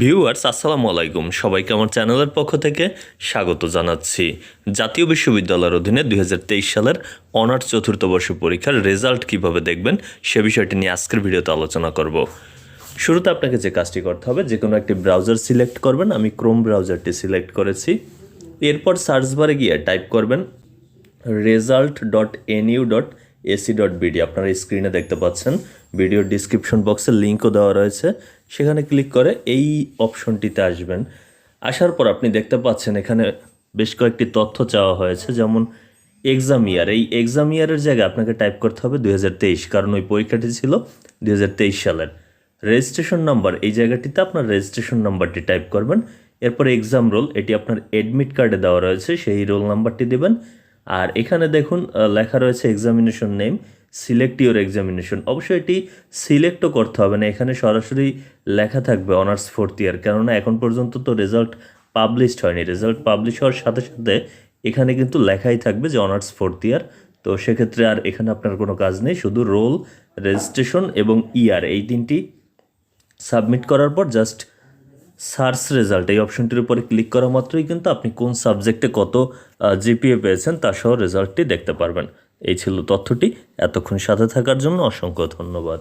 Viewers, আসসালামু আলাইকুম। সবাইকে আমার চ্যানেলের পক্ষ থেকে স্বাগত জানাচ্ছি। জাতীয় বিশ্ববিদ্যালয়ের অধীনে দুই হাজার তেইশ সালের অনার্স চতুর্থ বর্ষ পরীক্ষার রেজাল্ট কীভাবে দেখবেন, সে বিষয়টি নিয়ে আজকের ভিডিওতে আলোচনা করব। শুরুতে আপনাকে যে কাজটি করতে হবে, যে কোনো একটি ব্রাউজার সিলেক্ট করবেন। আমি ক্রোম ব্রাউজারটি সিলেক্ট করেছি। এরপর সার্চ বারে গিয়ে টাইপ করবেন result dot NU dot AC dot BD আপনারা স্ক্রিনে দেখতে পাচ্ছেন। ভিডিওর ডিসক্রিপশন বক্সে লিঙ্কও দেওয়া রয়েছে। সেখানে ক্লিক করে এই অপশনটিতে আসবেন। আসার পর আপনি দেখতে পাচ্ছেন এখানে বেশ কয়েকটি তথ্য চাওয়া হয়েছে, যেমন এক্সাম ইয়ার এই এক্সাম ইয়ারের জায়গায় আপনাকে টাইপ করতে হবে দুই হাজার তেইশ, কারণ ওই পরীক্ষাটি ছিল দুই হাজার তেইশ সালের। রেজিস্ট্রেশন নাম্বার এই জায়গাটিতে আপনার রেজিস্ট্রেশন নাম্বারটি টাইপ করবেন। এরপর এক্সাম রোল এটি আপনার এডমিট কার্ডে দেওয়া রয়েছে, সেই রোল নাম্বারটি দেবেন। আর এখানে দেখুন লেখা রয়েছে examination name select your examination অবশ্যই এটি সিলেক্টও করতে হবে না, এখানে সরাসরি লেখা থাকবে অনার্স ফোর্থ ইয়ার কেননা এখন পর্যন্ত তো রেজাল্ট পাবলিশড হয়নি। রেজাল্ট পাবলিশ হওয়ার সাথে সাথে এখানে কিন্তু লেখাই থাকবে যে অনার্স ফোর্থ ইয়ার তো সেক্ষেত্রে আর এখানে আপনার কোনো কাজ নেই, শুধু রোল রেজিস্ট্রেশন এবং ইয়ার এই তিনটি সাবমিট করার পর জাস্ট সার্চ রেজাল্ট, এই অপশনটির উপরে ক্লিক করা মাত্রই কিন্তু আপনি কোন সাবজেক্টে কত জিপিএ পেয়েছেন তা সহ রেজাল্টটি দেখতে পারবেন। এই ছিল তথ্যটি। এতক্ষণ সাথে থাকার জন্য অসংখ্য ধন্যবাদ।